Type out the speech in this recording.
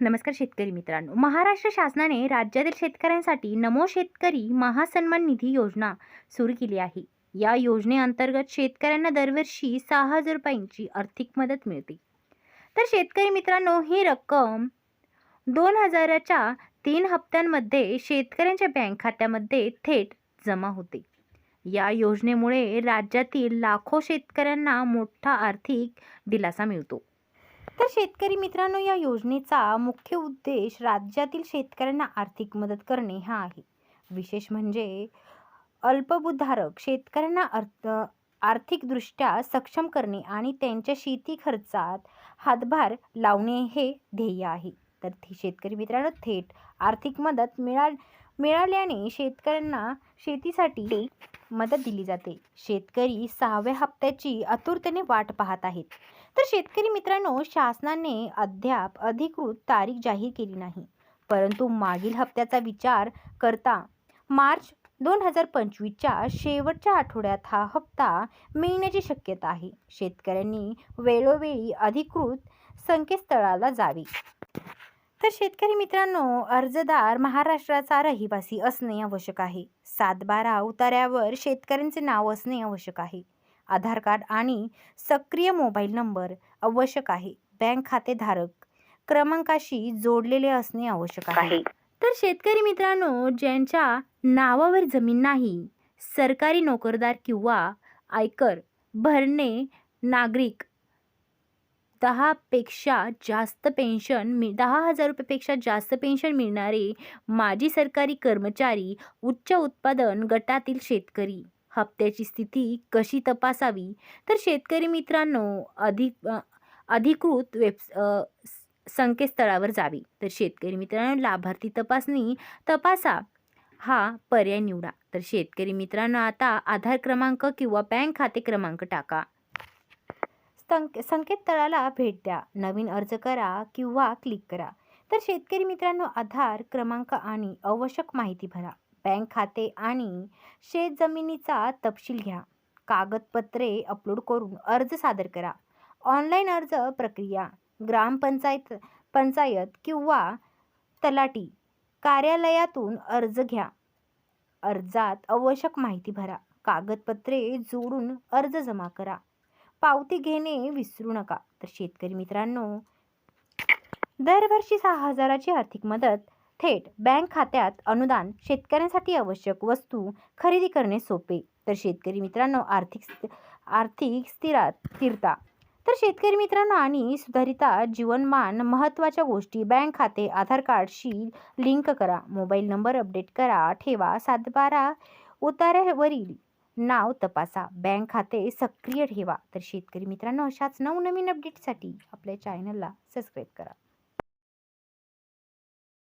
नमस्कार शेतकरी मित्रांनो. महाराष्ट्र शासनाने राज्यातील शेतकऱ्यांसाठी नमो शेतकरी महासन्मान निधी योजना सुरू केली आहे. या योजनेअंतर्गत शेतकऱ्यांना दरवर्षी सहा हजार रुपयांची आर्थिक मदत मिळते. तर शेतकरी मित्रांनो ही रक्कम दोन हजाराच्या तीन हप्त्यांमध्ये शेतकऱ्यांच्या बँक खात्यामध्ये थेट जमा होते. या योजनेमुळे राज्यातील लाखो शेतकऱ्यांना मोठा आर्थिक दिलासा मिळतो. तर शेतकरी मित्रांनो या योजनेचा मुख्य उद्देश राज्यातील शेतकऱ्यांना आर्थिक मदत करणे हा आहे. विशेष म्हणजे अल्पभूधारक शेतकऱ्यांना अर्थ आर्थिकदृष्ट्या सक्षम करणे आणि त्यांच्या शेती खर्चात हातभार लावणे हे ध्येय आहे. तर ते शेतकरी मित्रांनो थेट आर्थिक मदत मिळा मिळाल्याने शेतकऱ्यांना शेतीसाठी मदत दिली जाते. शेतकरी सहाव्या हप्त्याची आतुरतेने वाट पाहत आहेत. तर शेतकरी मित्रांनो शासनाने अद्याप अधिकृत तारीख जाहीर केली नाही. परंतु मागील हप्त्याचा विचार करता मार्च दोन हजार पंचवीसच्या शेवटच्या आठवड्यात हा हप्ता मिळण्याची शक्यता आहे. शेतकऱ्यांनी वेळोवेळी अधिकृत संकेतस्थळाला जावे. तर शेतकरी मित्रांनो अर्जदार महाराष्ट्राचा रहिवासी असणे आवश्यक आहे. सातबारा उतार्यावर शेतकऱ्यांचे नाव असणे आवश्यक आहे. आधार कार्ड आणि सक्रिय मोबाईल नंबर आवश्यक आहे. बँक खातेधारक क्रमांकाशी जोडलेले असणे आवश्यक आहे. तर शेतकरी मित्रांनो ज्यांच्या नावावर जमीन नाही सरकारी नोकरदार किंवा आयकर भरणे नागरिक दहापेक्षा जास्त पेन्शन मि दहा हजार रुपयेपेक्षा जास्त पेन्शन मिळणारे माजी सरकारी कर्मचारी उच्च उत्पादन गटातील शेतकरी. हप्त्याची स्थिती कशी तपासावी? तर शेतकरी मित्रांनो अधिक अधिकृत वेब स- संकेतस्थळावर जावे. तर शेतकरी मित्रांनो लाभार्थी तपासणी तपासा. हा पर्याय निवडा. तर शेतकरी मित्रांनो आता आधार क्रमांक किंवा बँक खाते क्रमांक टाका. संक संकेतस्थळाला भेट द्या. नवीन अर्ज करा किंवा क्लिक करा. तर शेतकरी मित्रांनो आधार क्रमांक आणि आवश्यक माहिती भरा. बँक खाते आणि शेत जमिनीचा तपशील घ्या. कागदपत्रे अपलोड करून अर्ज सादर करा. ऑनलाईन अर्ज प्रक्रिया ग्रामपंचायत पंचायत किंवा तलाटी कार्यालयातून अर्ज घ्या. अर्जात आवश्यक माहिती भरा. कागदपत्रे जोडून अर्ज जमा करा. पावती घेणे विसरू नका. तर शेतकरी मित्रांनो दरवर्षी सहा हजाराची आर्थिक मदत थेट बँक खात्यात अनुदान शेतकऱ्यांसाठी आवश्यक वस्तू खरेदी करणे सोपे. तर शेतकरी मित्रांनो आर्थिक स्थ- आर्थिक स्थिरात. स्थिरता तर शेतकरी मित्रांनो आणि सुधारिता जीवनमान महत्त्वाच्या गोष्टी बँक खाते आधार कार्डशी लिंक करा. मोबाईल नंबर अपडेट करा. ठेवा. सातबारा उतार्यावरील नाव तपासा. बँक खाते सक्रिय ठेवा. तर शेतकरी मित्रांनो अशाच नवनवीन अपडेटसाठी आपल्या चॅनलला सबस्क्राईब करा.